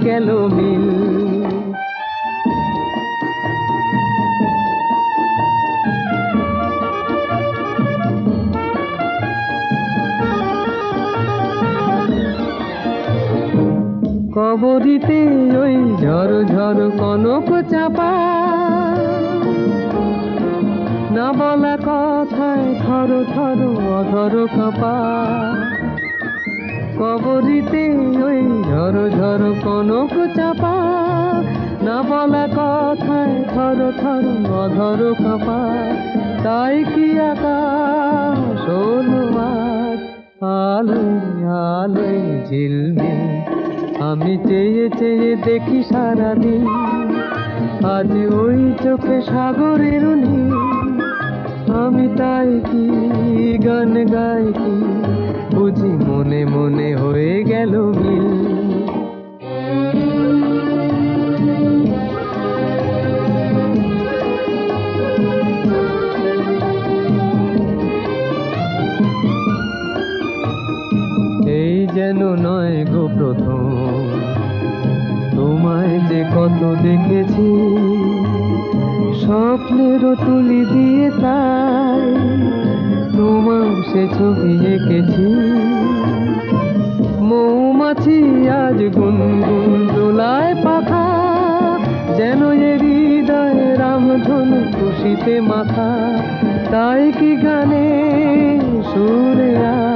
গেল মিল। কবরিতে ওই ঝড় ঝড় কনক চাপা। না বলা কথায় থর থর অধর কপা। কবরিতে ওই ঝড় কনক চাপা, না বলা কথায় থর থর অধর কপা। তাই কি আলোয় ঝিলমিল, আমি চেয়ে চেয়ে দেখি সারাদিন। আজ ওই চোখে সাগরের নীল, আমি তাই কি গান গাই কি? বুঝি মনে মনে হয়ে গেল মিল। যেন নয় গো প্রথম। তোমায় যে কত দেখেছি, স্বপ্নেরও তুলি দিয়ে তাই তোমার সে ছবি এঁকেছি। মৌমাছি আজ গুনগুন দোলায় পাখা, যেন এ হৃদয় রামধনু খুশিতে মাথা তাই কি গানে সুরে আর